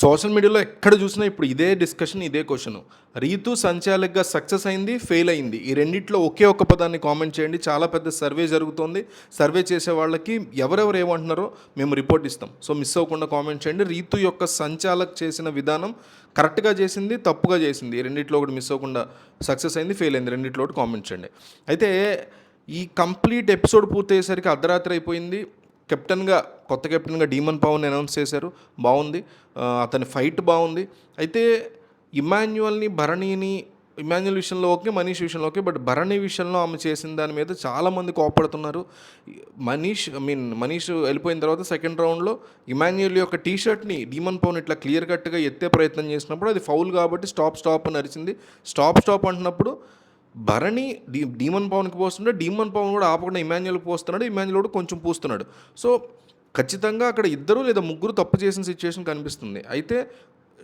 Social మీడియాలో ఎక్కడ చూసినా ఇప్పుడు ఇదే డిస్కషన్ ఇదే క్వశ్చన్ రీతు సంచాలకుగా సక్సెస్ అయింది ఫెయిల్ అయింది. ఈ రెండిట్లో ఒకే ఒక్క పదాన్ని కామెంట్ చేయండి. చాలా పెద్ద సర్వే జరుగుతోంది. సర్వే చేసే వాళ్ళకి ఎవరెవరు ఏమంటున్నారో మేము రిపోర్ట్ ఇస్తాం. సో మిస్ అవ్వకుండా కామెంట్ చేయండి. రీతు యొక్క సంచాలక్ చేసిన విధానం కరెక్ట్గా చేసింది తప్పుగా చేసింది. ఈ రెండిట్లో ఒకటి మిస్ అవ్వకుండా సక్సెస్ అయింది ఫెయిల్ అయింది. రెండిట్లో ఒకటి కామెంట్ చేయండి. అయితే ఈ కంప్లీట్ ఎపిసోడ్ పూర్తయ్యేసరికి అర్ధరాత్రి అయిపోయింది. కెప్టెన్గా కొత్త కెప్టెన్గా డీమన్ పవన్ అనౌన్స్ చేశారు. బాగుంది. అతని ఫైట్ బాగుంది. అయితే ఇమాన్యువల్ని భరణిని ఇమాన్యువల్ విషయంలో ఓకే మనీష్ విషయంలో ఓకే బట్ భరణి విషయంలో ఆమె చేసిన దాని మీద చాలామంది కోపడుతున్నారు. మనీష్ ఐ మీన్ మనీష్ వెళ్ళిపోయిన తర్వాత సెకండ్ రౌండ్లో ఇమాన్యువల్ యొక్క టీ షర్ట్ని డీమన్ పవన్ ఇట్లా క్లియర్ కట్గా ఎత్తే ప్రయత్నం చేసినప్పుడు అది ఫౌల్ కాబట్టి స్టాప్ స్టాప్ అని అరిచింది. స్టాప్ స్టాప్ అంటున్నప్పుడు భరణి డీ డీమన్ పవన్కి పోస్తుండే డీమన్ పవన్ కూడా ఆపకుండా ఇమాన్యుల్కి పోస్తున్నాడు. ఇమాన్యుల్ కూడా కొంచెం పూస్తున్నాడు. సో ఖచ్చితంగా అక్కడ ఇద్దరు లేదా ముగ్గురు తప్పు చేసిన సిచ్యువేషన్ కనిపిస్తుంది. అయితే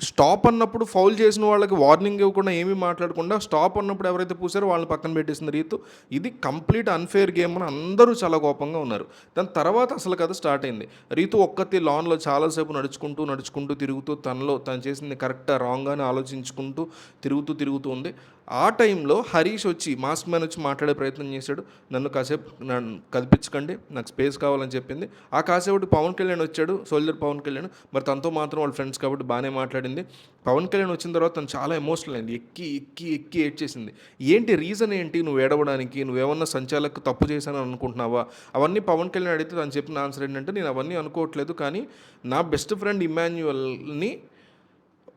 స్టాప్ అన్నప్పుడు ఫౌల్ చేసిన వాళ్ళకి వార్నింగ్ ఇవ్వకుండా ఏమీ మాట్లాడకుండా స్టాప్ అన్నప్పుడు ఎవరైతే పూసారో వాళ్ళని పక్కన పెట్టేసిన రీతు. ఇది కంప్లీట్ అన్ఫేర్ గేమ్ అని అందరూ చాలా కోపంగా ఉన్నారు. దాని తర్వాత అసలు కథ స్టార్ట్ అయింది. రీతు ఒక్కతే లాన్లో చాలాసేపు నడుచుకుంటూ నడుచుకుంటూ తిరుగుతూ తనలో తను చేసింది కరెక్టా రాంగ్ అని ఆలోచించుకుంటూ తిరుగుతూ తిరుగుతూ ఉంది. ఆ టైంలో హరీష్ వచ్చి మాస్క్ మ్యాన్ వచ్చి మాట్లాడే ప్రయత్నం చేశాడు. నన్ను కాసేపు నన్ను కల్పించకండి నాకు స్పేస్ కావాలని చెప్పింది. ఆ కాసేపు పవన్ కళ్యాణ్ వచ్చాడు సోల్జర్ పవన్ కళ్యాణ్. మరి తనతో మాత్రం వాళ్ళ ఫ్రెండ్స్ కాబట్టి బాగానే మాట్లాడింది. పవన్ కళ్యాణ్ వచ్చిన తర్వాత తను చాలా ఎమోషనల్ అయింది. ఎక్కి ఎక్కి ఎక్కి ఏడ్చేసింది. ఏంటి రీజన్ ఏంటి? నువ్వు ఏడవడానికి నువ్వేమన్నా సంచాలకు తప్పు చేశాను అనుకుంటున్నావా? అవన్నీ పవన్ కళ్యాణ్ అడిగితే తను చెప్పిన ఆన్సర్ ఏంటంటే నేను అవన్నీ అనుకోవట్లేదు. కానీ నా బెస్ట్ ఫ్రెండ్ ఇమాన్యువల్ని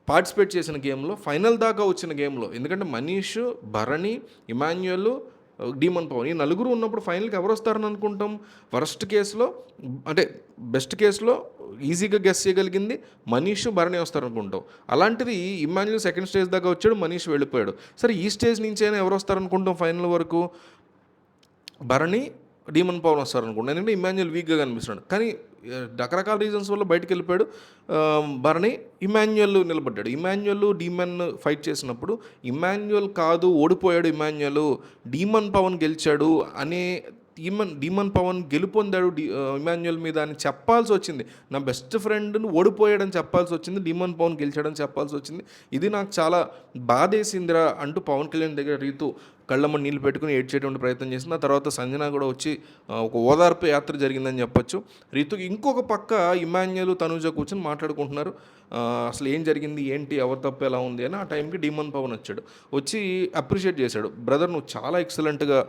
పార్టిసిపేట్ చేసిన గేమ్లో ఫైనల్ దాకా వచ్చిన గేమ్లో ఎందుకంటే మనీష్ భరణి ఇమాన్యుయల్ డీమన్ పవన్ ఈ నలుగురు ఉన్నప్పుడు ఫైనల్కి ఎవరు వస్తారని అనుకుంటాం? వరస్ట్ కేసులో అంటే బెస్ట్ కేసులో ఈజీగా గెస్ చేయగలిగింది మనీష్ భరణి వస్తారనుకుంటాం. అలాంటిది ఇమాన్యుల్ సెకండ్ స్టేజ్ దాకా వచ్చాడు మనీష్ వెళ్ళిపోయాడు. సరే ఈ స్టేజ్ నుంచి అయినా ఎవరు వస్తారనుకుంటాం ఫైనల్ వరకు? భరణి డీమన్ పవన్ వస్తారు అనుకుంటున్నాను ఎందుకంటే ఇమాన్యుల్ వీక్గా కనిపిస్తున్నాడు. కానీ రకరకాల రీజన్స్ వల్ల బయటకు వెళ్ళిపోయాడు. ఆ, భరణి ఇమాన్యుయల్ నిలబడ్డాడు. ఇమాన్యుయల్ డీమన్ ఫైట్ చేసినప్పుడు ఇమాన్యుయల్ కాదు ఓడిపోయాడు ఇమాన్యుయల్ డీమన్ పవన్ గెలిచాడు అనే డీమన్ డీమన్ పవన్ గెలుపొందాడు డి ఇమాన్యుయల్ మీద అని చెప్పాల్సి వచ్చింది. నా బెస్ట్ ఫ్రెండ్ను ఓడిపోయాడని చెప్పాల్సి వచ్చింది. డీమన్ పవన్ గెలిచాడని చెప్పాల్సి వచ్చింది. ఇది నాకు చాలా బాధేసిందిరా అంటూ పవన్ కళ్యాణ్ దగ్గర రీతు కళ్ళమ్మ నీళ్ళు పెట్టుకుని ఏడ్చేటువంటి ప్రయత్నం చేసింది. ఆ తర్వాత సంజన కూడా వచ్చి ఒక ఓదార్పు యాత్ర జరిగిందని చెప్పొచ్చు. రీతుకి ఇంకొక పక్క ఇమాన్యులు తనుజ కూర్చొని మాట్లాడుకుంటున్నారు. అసలు ఏం జరిగింది? ఏంటి? ఎవరి తప్పు? ఎలా ఉంది? అని ఆ టైంకి డీమన్ పవన్ వచ్చాడు. వచ్చి అప్రిషియేట్ చేశాడు. బ్రదర్ నువ్వు చాలా ఎక్సలెంట్గా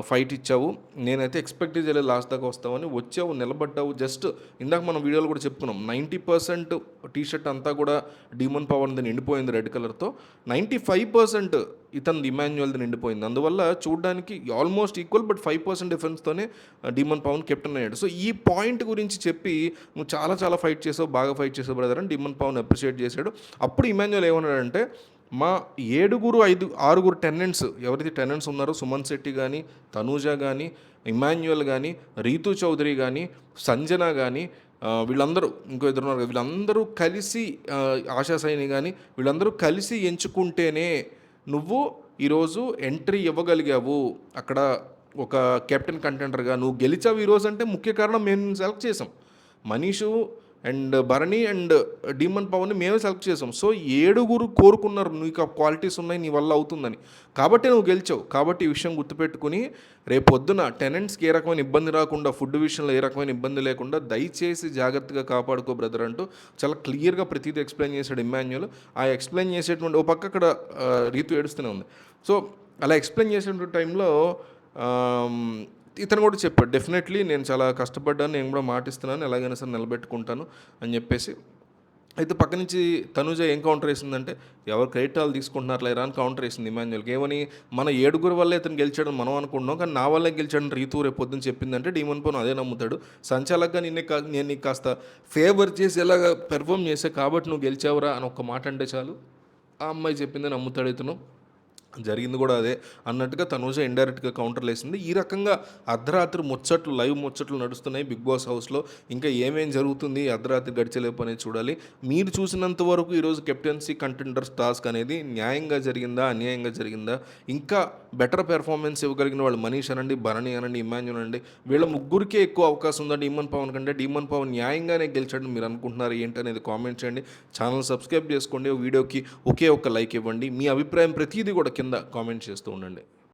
ఫైట్ ఇచ్చావు. నేనైతే ఎక్స్పెక్ట్ చేయలేదు లాస్ట్ దాకా వస్తావని. వచ్చావు నిలబడ్డావు. జస్ట్ ఇందాక మనం వీడియోలో కూడా చెప్పుకున్నాం. నైంటీ పర్సెంట్ టీ షర్ట్ అంతా కూడా డీమన్ పవన్ది నిండిపోయింది రెడ్ కలర్తో. నైంటీ ఫైవ్ పర్సెంట్ ఇతను ఇమాన్యువల్ది నిండిపోయింది. అందువల్ల చూడడానికి almost equal but five percent డిఫరెన్స్తోనే demon Pavan captain అయ్యాడు. సో ఈ పాయింట్ గురించి చెప్పి నువ్వు చాలా చాలా ఫైట్ చేసావు బాగా ఫైట్ చేసావు బ్రదర్ అని డిమన్ పవన్ అప్రిషియేట్ చేశాడు. అప్పుడు ఇమాన్యువల్ ఏమన్నాడంటే మా ఏడుగురు ఐదు ఆరుగురు టెనెంట్స్ ఎవరైతే టెనెంట్స్ ఉన్నారో సుమన్ శెట్టి కానీ తనూజ కానీ ఇమాన్యువల్ కానీ రీతు చౌదరి కానీ సంజన కానీ వీళ్ళందరూ ఇంకో ఇద్దరు ఉన్నారు వీళ్ళందరూ కలిసి ఆశా సైని కానీ వీళ్ళందరూ కలిసి ఎంచుకుంటేనే నువ్వు ఈరోజు ఎంట్రీ ఇవ్వగలిగావు. అక్కడ ఒక కెప్టెన్ కంటెండర్గా నువ్వు గెలిచావు ఈరోజు అంటే ముఖ్య కారణం మేము సెలెక్ట్ చేసాం Manish and Bharani and Demon పవన్ని మేమే సెలెక్ట్ చేసాం. సో ఏడుగురు కోరుకున్నారు నీకు ఆ క్వాలిటీస్ ఉన్నాయి నీ వల్ల అవుతుందని. కాబట్టి నువ్వు గెలిచావు. కాబట్టి ఈ విషయం గుర్తుపెట్టుకుని రేపు పొద్దున టెనెంట్స్కి ఏ రకమైన ఇబ్బంది రాకుండా ఫుడ్ విషయంలో ఏ రకమైన ఇబ్బంది లేకుండా దయచేసి జాగ్రత్తగా కాపాడుకో బ్రదర్ అంటూ చాలా క్లియర్గా ప్రతిదీ ఎక్స్ప్లెయిన్ చేశాడు ఇమాన్యుల్ ఆ ఎక్స్ప్లెయిన్ చేసేటువంటి ఓ పక్క అక్కడ రీతు ఏడుస్తూనే ఉంది. సో అలా ఎక్స్ప్లెయిన్ చేసేటువంటి టైంలో ఇతను కూడా చెప్పాడు డెఫినెట్లీ నేను చాలా కష్టపడ్డాను నేను కూడా మాటిస్తున్నాను ఎలాగైనా సరే నిలబెట్టుకుంటాను అని చెప్పేసి. అయితే పక్క నుంచి తనుజ ఏం కౌంటర్ వేసిందంటే ఎవరు క్రెడిట్ వాళ్ళు తీసుకుంటున్నారు లేరా అని కౌంటర్ వేసింది ఇమాన్యుల్కి ఏమని? మన ఏడుగురు వల్లే ఇతను గెలిచాడని మనం అనుకుంటున్నాం కానీ నా వల్లే గెలిచాడని రీతు రేపు పొద్దున్న చెప్పిందంటే డీమన్ పోను అదే నమ్ముతాడు. సంచాలకగా నిన్నే కా నేను నీకు కాస్త ఫేవర్ చేసి ఎలాగ పెర్ఫామ్ చేసే కాబట్టి నువ్వు గెలిచావురా అని ఒక మాట అంటే చాలు. ఆ అమ్మాయి చెప్పింది నమ్ముతాడు ఇతను. జరిగింది కూడా అదే. అన్నట్టుగా తనూజ ఇండైరెక్ట్గా కౌంటర్లు వేసింది ఈ రకంగా అర్ధరాత్రి ముచ్చట్లు లైవ్ ముచ్చట్లు నడుస్తున్నాయి బిగ్ బాస్ హౌస్లో. ఇంకా ఏమేం జరుగుతుంది అర్ధరాత్రి గడిచేలేపు అనేది చూడాలి. మీరు చూసినంత వరకు ఈరోజు కెప్టెన్సీ కంటెండర్స్ టాస్క్ అనేది న్యాయంగా జరిగిందా అన్యాయంగా జరిగిందా? ఇంకా బెటర్ పెర్ఫార్మెన్స్ ఇవ్వగలిగిన వాళ్ళు మనీష్ అనండి భరణి అనండి ఇమాన్యుల్ అనండి. వీళ్ళ ముగ్గురికే ఎక్కువ అవకాశం ఉందా డీమన్ పవన్ కంటే. డీమన్ పవన్ న్యాయంగానే గెలిచాడని మీరు అనుకుంటున్నారు ఏంటి అనేది కామెంట్ చేయండి. ఛానల్ సబ్స్క్రైబ్ చేసుకోండి. వీడియోకి ఒకే ఒక్క లైక్ ఇవ్వండి. మీ అభిప్రాయం ప్రతిదీ కూడా కింద కామెంట్ చేస్తూ ఉండండి.